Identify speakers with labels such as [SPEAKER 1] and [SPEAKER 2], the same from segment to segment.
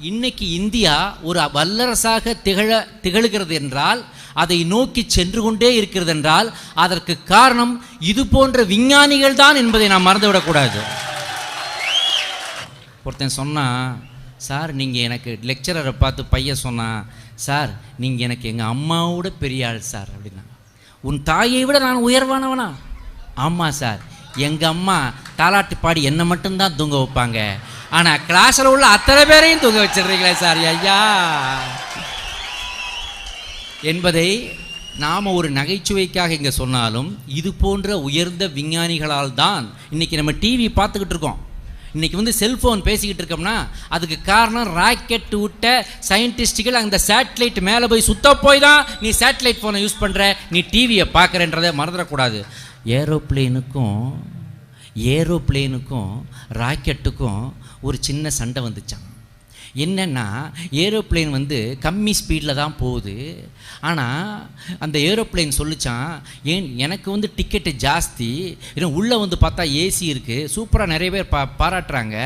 [SPEAKER 1] இன்னைக்கு இந்தியா ஒரு வல்லரசாக திகழ திகழ்கிறது என்றால் அதை நோக்கி சென்று கொண்டே இருக்கிறது என்றால் அதற்கு காரணம் இது போன்ற விஞ்ஞானிகள் தான் என்பதை நாம் மறந்துவிடக்கூடாது ஒருத்தன் சொன்னான் சார் நீங்கள் எனக்கு லெக்சரரை பார்த்து பையன் சொன்னான் சார் நீங்கள் எனக்கு எங்கள் அம்மாவோட பெரிய ஆள் சார் அப்படின்னா. உன் தாயை விட நான் உயர்வானவனா? ஆமாம் சார். எங்கள் அம்மா தாலாட்டு பாடி என்னை மட்டும்தான் தூங்க வைப்பாங்க. ஆனால் கிளாஸில் உள்ள அத்தனை பேரையும் தூங்க வச்சிடுறீங்களே சார் ஐயா. என்பதை நாம் ஒரு நகைச்சுவைக்காக இங்கே சொன்னாலும் இது போன்ற உயர்ந்த விஞ்ஞானிகளால் தான் இன்றைக்கி நம்ம டிவி பார்த்துக்கிட்டு இருக்கோம். இன்றைக்கி வந்து செல்ஃபோன் பேசிக்கிட்டு இருக்கோம்னா அதுக்கு காரணம் ராக்கெட் விட்ட சயின்டிஸ்டுகள் அந்த சேட்டலைட் மேலே போய் சுத்த போய் தான் நீ சேட்டலைட் ஃபோனை யூஸ் பண்ணுற நீ டிவியை பார்க்குறன்றதை மறந்துடக்கூடாது. ஏரோப்ளேனுக்கும் ஏரோப்ளேனுக்கும் ராக்கெட்டுக்கும் ஒரு சின்ன சண்டை வந்துச்சான் என்னென்னா ஏரோப்ளேன் வந்து கம்மி ஸ்பீடில் தான் போகுது. ஆனால் அந்த ஏரோப்ளேன் சொல்லிச்சான் ஏன் எனக்கு வந்து டிக்கெட்டு ஜாஸ்தி. ஏன்னா உள்ளே வந்து பார்த்தா ஏசி இருக்குது சூப்பராக நிறைய பேர் பா பாராட்டுறாங்க.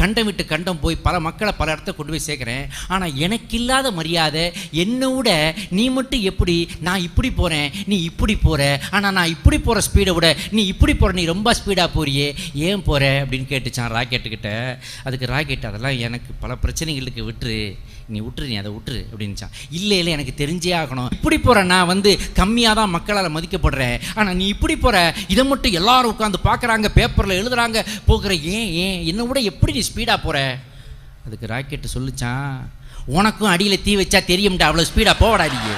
[SPEAKER 1] கண்டம் விட்டு கண்டம் போய் பல மக்களை பல இடத்த கொண்டு போய் சேர்க்குறேன். ஆனால் எனக்கு இல்லாத மரியாதை என்னோட நீ மட்டும் எப்படி நான் இப்படி போகிறேன் நீ இப்படி போகிற ஆனால் நான் இப்படி போகிற ஸ்பீடை விட நீ இப்படி போகிற நீ ரொம்ப ஸ்பீடாக போறியே. ஏன் போகிற அப்படின்னு கேட்டுச்சான் ராக்கெட்டுக்கிட்ட. அதுக்கு ராக்கெட் அதெல்லாம் எனக்கு பல பிரச்சனை பிரச்சனைகளுக்கு விட்டுரு. நீ விட்டுரு நீ அதை விட்டுரு அப்படின்னுச்சான். இல்லை இல்லை எனக்கு தெரிஞ்சே ஆகணும். இப்படி போகிற நான் வந்து கம்மியாக தான் மக்களால் மதிக்கப்படுறேன். ஆனால் நீ இப்படி போகிற இதை மட்டும் எல்லாரும் உட்காந்து பார்க்குறாங்க பேப்பரில் எழுதுறாங்க போகிற ஏன் ஏன் என்னை விட எப்படி நீ ஸ்பீடாக போகிற அதுக்கு ராக்கெட்டு சொல்லிச்சான். உனக்கும் அடியில் தீ வச்சா தெரியும்டா அவ்வளோ ஸ்பீடாக போகடாதீங்க.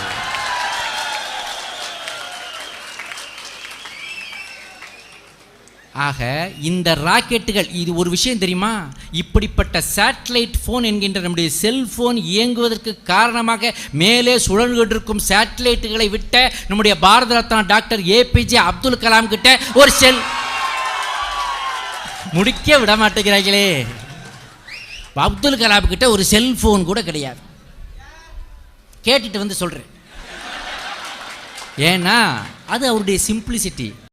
[SPEAKER 1] ஆக இந்த ராக்கெட்டுகள் இது ஒரு விஷயம் தெரியுமா? இப்படிப்பட்ட சேட்டலைட் ஃபோன் என்கின்ற நம்முடைய செல்ஃபோன் இயங்குவதற்கு காரணமாக மேலே சுழல்கொண்டிருக்கும் சேட்டலைட்டுகளை விட்ட நம்முடைய பாரத ரத்னா டாக்டர் ஏபிஜே அப்துல் கலாம் கிட்ட ஒரு செல் முடிக்க விட மாட்டேங்கிறாங்களே. அப்துல் கலாம் கிட்ட ஒரு செல்ஃபோன் கூட கிடையாது. கேட்டுட்டு வந்து சொல்கிறேன் ஏன்னா அது அவருடைய சிம்பிளிசிட்டி.